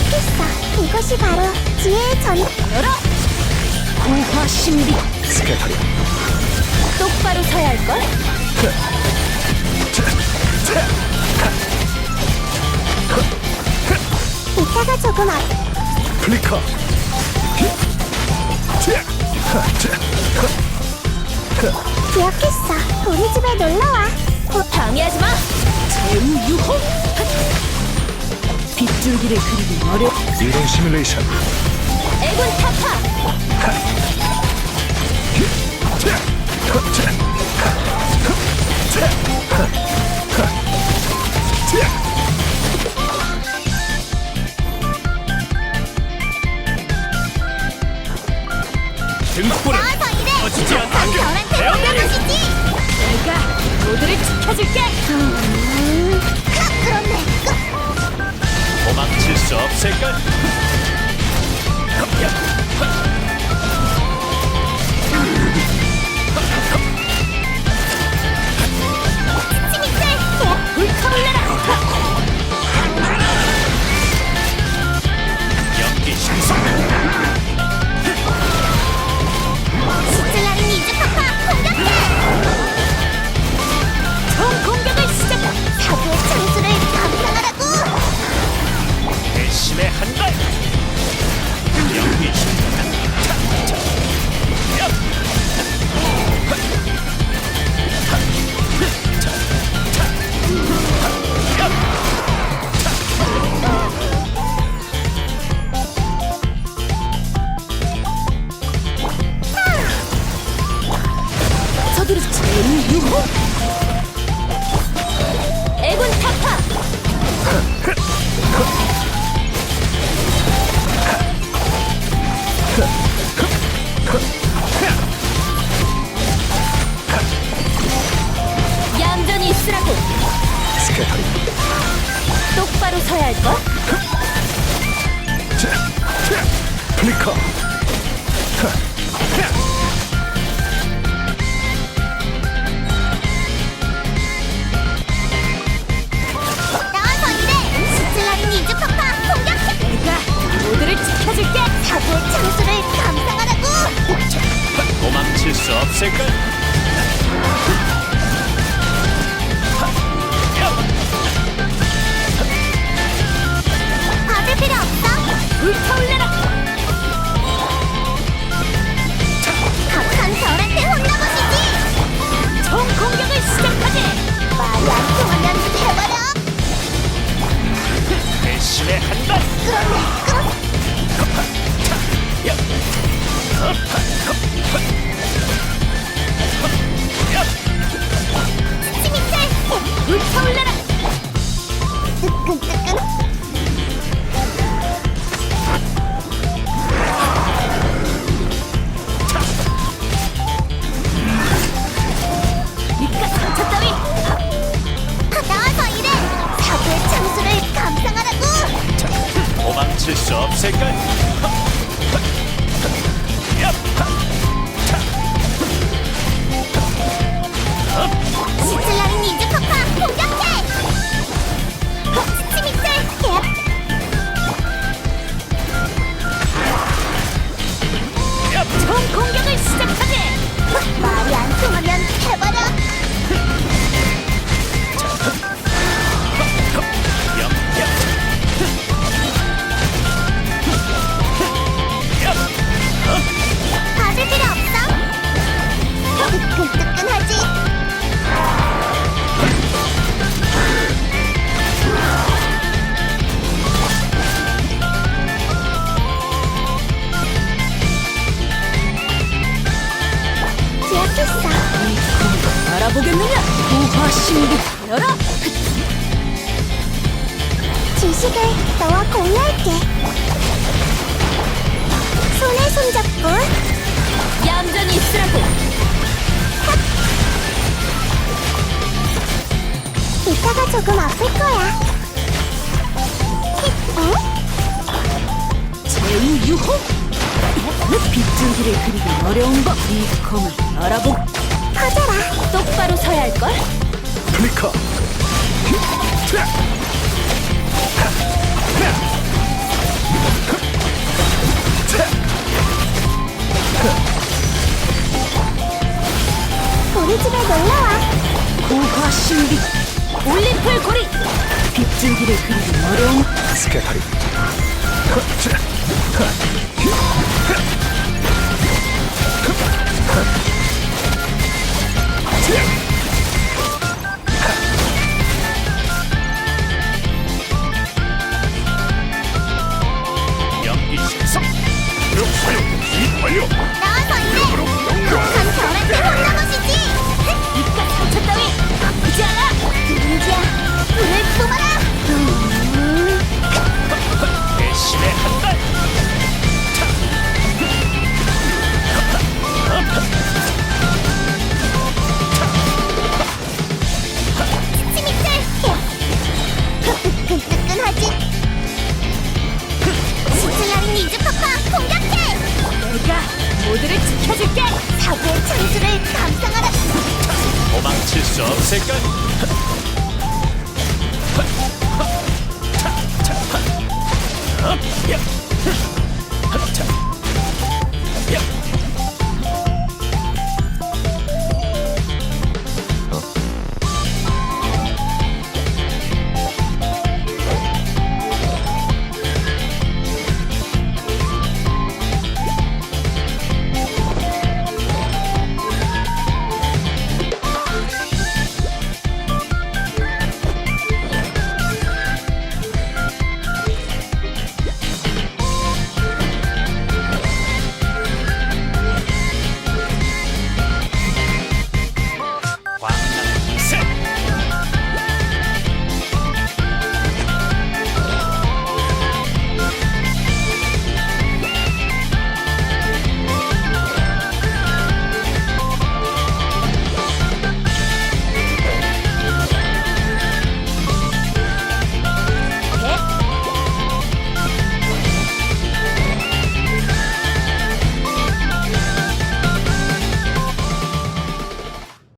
기억했어. 이것이 바로 지혜의 전. 열어! 고화 신비 스케타리 똑바로 서야 할 걸? 이따가 조금 앞. 플리커 기억했어. 우리 집에 놀러 와. 줄기를 그리기 어려 이동 시뮬레이션. 애군 타파! 애군 타파! 얌전히 있으라고! 똑바로 서야 할걸? 플리커 없을까? 받을 필요 없어. 불타올라라! 각한 별한테 혼나보시지. 총 공격을 시작하지! 말이 안 통하면 해버려. 대심의 한발 그렇네. 그 사고의 창수를 감상하라고. 도망칠 수 없을까? 알아보겠느냐? 고화 신비 열어! 지식을 너와 공유할게. 손에 손잡고 얌전히 있으라고! 이따가 조금 아플 거야. 어? 제우유호! 빗줄기를 그리기 어려운 법! 이 검을 알아보! 퍼져라. 똑바로 서야 할 걸. 플리카. 우리 집에 놀러 와. 고화 신비 올림플 고리 빗줄기를 그리기 어려운 스케타리. 诶呦 감상하라. 도망칠 수 없을걸?